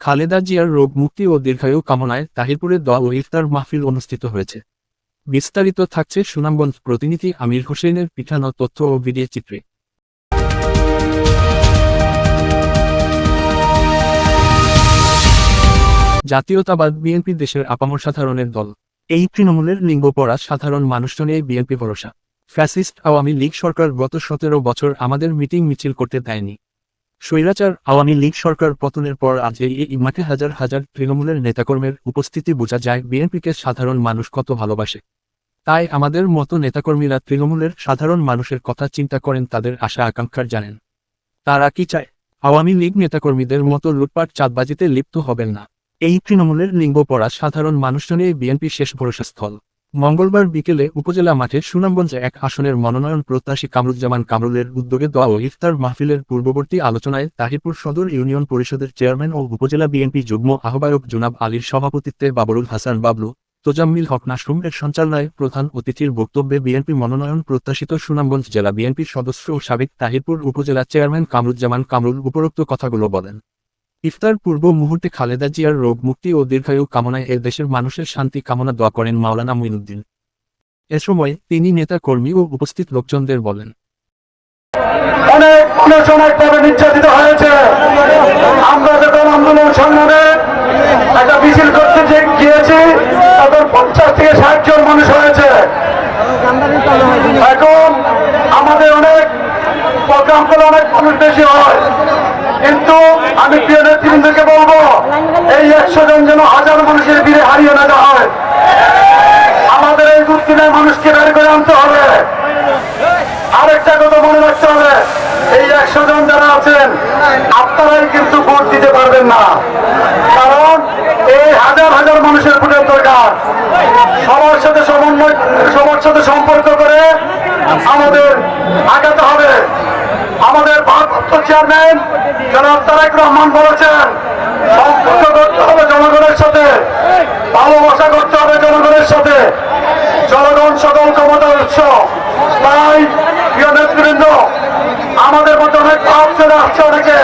খালেদা জিয়ার রোগ মুক্তি ও দীর্ঘায়ু কামনায় তাহিরপুরে দোয়া ও ইফতার মাহফিল অনুষ্ঠিত হয়েছে। বিস্তারিত থাকছে সুনামগঞ্জ প্রতিনিধি আমির হোসেনের পিঠানো তথ্য ও ভিডিও চিত্রে। জাতীয়তাবাদ বিএনপি দেশের আপামর সাধারণের দল। এই তৃণমূলের লিঙ্গ পড়া সাধারণ মানুষজনে বিএনপি ভরসা। ফ্যাসিস্ট আওয়ামী লীগ সরকার গত সতেরো বছর আমাদের মিটিং মিছিল করতে দেয়নি। স্বৈরাচার আওয়ামী লীগ সরকার পতনের পর আজ এই মাঠে হাজার হাজার তৃণমূলের নেতাকর্মের উপস্থিতি বোঝা যায় বিএনপিকে সাধারণ মানুষ কত ভালোবাসে। তাই আমাদের মতো নেতাকর্মীরা তৃণমূলের সাধারণ মানুষের কথা চিন্তা করেন তাদের আশা আকাঙ্ক্ষার জানেন। তারা কি চায়? আওয়ামী লীগ নেতাকর্মীদের মতো লুটপাট চাঁদবাজিতে লিপ্ত হবেন না। এই তৃণমূলের লিঙ্গ পড়া সাধারণ মানুষজনে বিএনপি শেষ ভরসাস্থল। মঙ্গলবার বিকেলে উপজেলা মাঠে সুনামগঞ্জে এক আসনের মনোনয়ন প্রত্যাশী কামরুজ্জামান কামরুলের উদ্যোগে দোয়া ও ইফতার মাহফিলের পূর্ববর্তী আলোচনায় তাহিরপুর সদর ইউনিয়ন পরিষদের চেয়ারম্যান ও উপজেলা বিএনপি যুগ্ম আহ্বায়ক জুনাব আলীর সভাপতিত্বে বাবরুল হাসান বাবলু, তোজাম্মিল হক নাসরুম এর সঞ্চালনায় প্রধান অতিথির বক্তব্যে বিএনপি মনোনয়ন প্রত্যাশিত সুনামগঞ্জ জেলা বিএনপির সদস্য ও সাবেক তাহিরপুর উপজেলা চেয়ারম্যান কামরুজ্জামান কামরুল উপরোক্ত কথাগুলো বলেন। ইফতার পূর্ব মুহূর্তে খালেদা জিয়ার রোগ মুক্তি ও দীর্ঘায়ু কামনায় এ দেশের মানুষের শান্তি কামনা দোয়া করেন মাওলানা মুইনুদ্দিন এ সময় তিনি নেতা কর্মী ও উপস্থিত লোকজনদের বলেন নির্যাতিত হয়েছে। আমরা যখন আন্দোলন সংগ্রামে একটা মিছিল করতে গিয়েছি, তখন পঞ্চাশ থেকে ষাট জন মানুষ হয়েছে। এখন আমাদের অনেক অনেক মানুষ বেশি হয়। আমি প্রিয় নেতৃবৃন্দকে বলব, এই একশো জন যেন হাজার মানুষের ভিড়ে হারিয়ে না হয় আমাদের এই দুদিনের মানুষকে বের করে আনতে হবে। আরেকটা কথা মনে রাখতে হবে, এই একশো জন যারা আছেন, আপনারাই কিন্তু ভোট দিতে পারবেন না। কারণ এই হাজার হাজার মানুষের ভোটের দরকার। সবার সাথে সমন্বয়, সবার সাথে সম্পর্ক করে আমাদের আগাতে হবে। চেয়ারম্যান জনাব তারেক রহমান বলেছেন সম্পর্ক করতে হবে জনগণের সাথে, ভালোবাসা করতে হবে জনগণের সাথে। জনগণ সকল ক্ষমতার উৎস। তাই, প্রিয় নেতৃবৃন্দ, আমাদের মধ্যে অনেক ভাব চলে আসছে অনেকে।